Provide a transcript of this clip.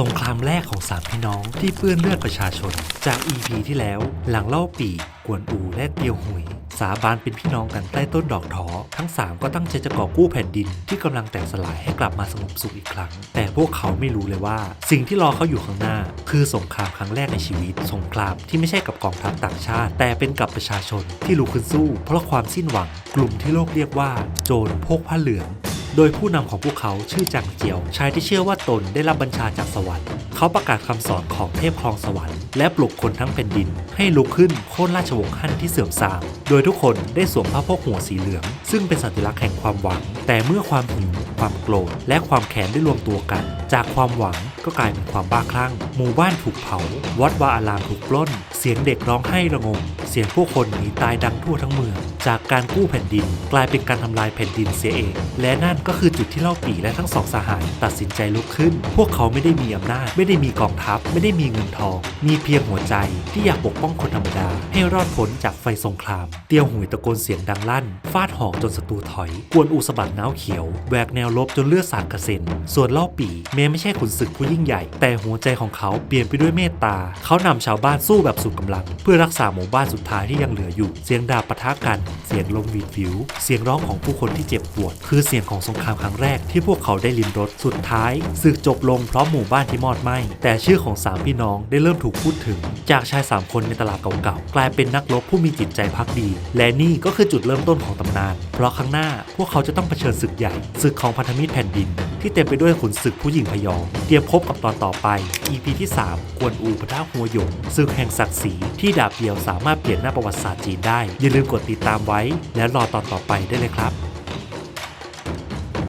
สงครามแรกของสามพี่น้องที่เปื้อนเลือดประชาชน จาก EP ที่แล้ว หลังเล่าปีกวนอูและเตียวหุย สาบานเป็นพี่น้องกันใต้ต้นดอกท้อทั้งสามก็ตั้งใจจะก่อกู้แผ่นดินที่กำลังแตกสลายให้กลับมาสงบสุขอีกครั้ง แต่พวกเขาไม่รู้เลยว่า สิ่งที่รอเขาอยู่ข้างหน้า คือสงครามครั้งแรกในชีวิต สงครามที่ไม่ใช่กับกองทัพต่างชาติ แต่เป็นกับประชาชนที่ลุกขึ้นสู้ เพราะความสิ้นหวัง กลุ่มที่โลกเรียกว่า โจรพวกผ้าเหลือง โดยผู้นำของพวกเขาชื่อจางเจียว ชายที่เชื่อว่าตนได้รับบัญชาจากสวรรค์ เขาประกาศคำสอนของเทพครองสวรรค์และปลุกคนทั้งแผ่นดิน ให้ลุกขึ้นโค่นราชวงศ์ฮั่นที่เสื่อมทราม โดยทุกคนได้สวมผ้าโพกหัวสีเหลือง ซึ่งเป็นสัญลักษณ์แห่งความหวัง แต่เมื่อความหิวความโกรธและความแค้นได้รวมตัวกัน จากความหวังก็กลายเป็นความบ้าคลั่ง หมู่บ้านถูกเผา วัดวาอารามถูกปล้น เสียงเด็กร้องไห้ระงม เสียงผู้คนหนีตายดังทั่วทั้งเมือง จากการกู้แผ่นดิน กลายเป็นการทำลายแผ่นดินเสียเอง และนั่นก็คือจุดที่เล่าปีและทั้งสองสหายตัดสินใจลุกขึ้น พวกเขาไม่ได้มีอำนาจ ไม่ได้มีกองทัพ ไม่ได้มีเงินทอง มีเพียงหัวใจที่อยากปกป้องคนธรรมดา ให้รอดพ้นจากไฟสงคราม เตียวหุยตะโกนเสียงดังลั่น ฟาดหอกจนศัตรูถอย กวนอูสะบัดน้าวเขียว แหวกแนวลบจนเลือดสาดกระเซ็น ส่วนเล่าปีแม้ไม่ใช่ขุนศึกผู้ยิ่งใหญ่ แต่หัวใจของเขาเปลี่ยนไปด้วยเมตตา เขานำชาวบ้านสู้แบบสุดกำลัง เพื่อรักษาหมู่บ้านสุดท้ายที่ยังเหลืออยู่ เสียงดาบปะทะกัน เสียงลมวีดวิว เสียงร้องของผู้คนที่เจ็บปวด คือเสียงของสงครามครั้งแรกที่พวกเขาได้ลิ้มรสสุดท้ายศึกจบลงเพราะหมู่บ้านที่มอดไหม้แต่ชื่อของสามพี่น้องได้เริ่มถูกพูดถึง จากชายสามคนในตลาดเก่าๆกลายเป็นนักรบผู้มีจิตใจพักดี และนี่ก็คือจุดเริ่มต้นของตำนาน เพราะข้างหน้าพวกเขาจะต้องเผชิญศึกใหญ่ศึกของพันธมิตรแผ่นดิน ที่เต็มไปด้วยขุนศึกผู้หญิงพยอง เตรียมพบกับตอนต่อไป EP ที่ 3 กวนอูปะทะหัวหยงศึกแห่งศักดิ์ศรีที่ดาบเดียวสามารถเปลี่ยนหน้าประวัติศาสตร์จีนได้ อย่าลืมกดติดตามไว้ แล้วรอตอนต่อไปได้เลยครับ